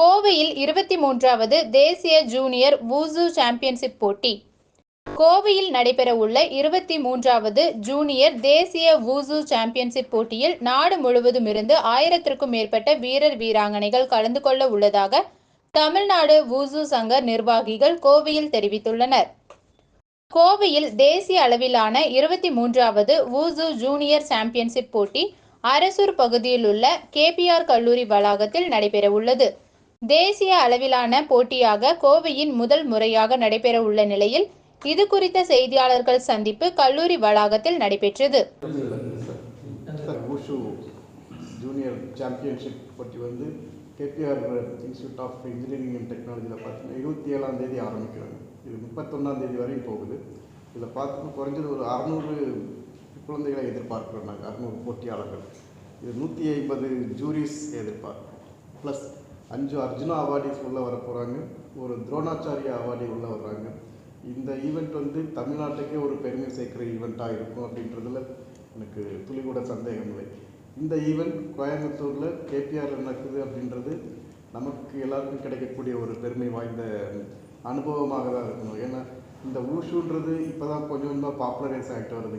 கோவையில் இருபத்தி மூன்றாவது தேசிய ஜூனியர் வூசு சாம்பியன்ஷிப் போட்டி. கோவையில் நடைபெறவுள்ள இருபத்தி மூன்றாவது ஜூனியர் தேசிய வூசு சாம்பியன்ஷிப் போட்டியில் நாடு முழுவதும் இருந்து ஆயிரத்திற்கும் மேற்பட்ட வீரர் வீராங்கனைகள் கலந்து கொள்ள உள்ளதாக தமிழ்நாடு வூசு சங்க நிர்வாகிகள் கோவையில் தெரிவித்துள்ளனர். கோவையில் தேசிய அளவிலான இருபத்தி மூன்றாவது வூசு ஜூனியர் சாம்பியன்ஷிப் போட்டி அரசூர் பகுதியில் உள்ள கேபிஆர் கல்லூரி வளாகத்தில் நடைபெறவுள்ளது. தேசிய அளவிலான போட்டியாக கோவையின் முதல் முறையாக நடைபெறவுள்ள நிலையில் இது குறித்த செய்தியாளர்கள் சந்திப்பு கல்லூரி வளாகத்தில் நடைபெற்றது. ஜூனியர் சாம்பியன்ஷிப் போட்டி வந்து KPR institute of engineering and டெக்னாலஜியில் பார்த்தீங்கன்னா இருபத்தி ஏழாம் தேதி ஆரம்பிக்கிறாங்க. இது முப்பத்தொன்னாம் தேதி வரையும் போகுது. இதில் பார்த்தோம்னா குறைஞ்சது ஒரு அறநூறு குழந்தைகளை எதிர்பார்க்கிறோம் நாங்கள் அறநூறு போட்டியாளர்கள். இது நூற்றி ஐம்பது ஜூரிஸ் எதிர்பார்க்கிறோம். ப்ளஸ் அஞ்சு அர்ஜுனா அவார்டிஸ் உள்ளே வர போகிறாங்க ஒரு துரோணாச்சாரியா அவார்டி உள்ளே வர்றாங்க. இந்த ஈவெண்ட் வந்து தமிழ்நாட்டுக்கே ஒரு பெருமை சேர்க்கிற ஈவெண்ட்டாக இருக்கும் அப்படின்றதுல எனக்கு துளி கூட சந்தேகம் இல்லை. இந்த ஈவெண்ட் கோயம்புத்தூரில் கேபிஆர் நடக்குது அப்படின்றது நமக்கு எல்லாருக்கும் கிடைக்கக்கூடிய ஒரு பெருமை வாய்ந்த அனுபவமாக தான் இருக்கணும். ஏன்னா இந்த ஊஷுன்றது இப்போ தான் கொஞ்சம் கொஞ்சமாக பாப்புலரைஸ் ஆகிட்டு வருது.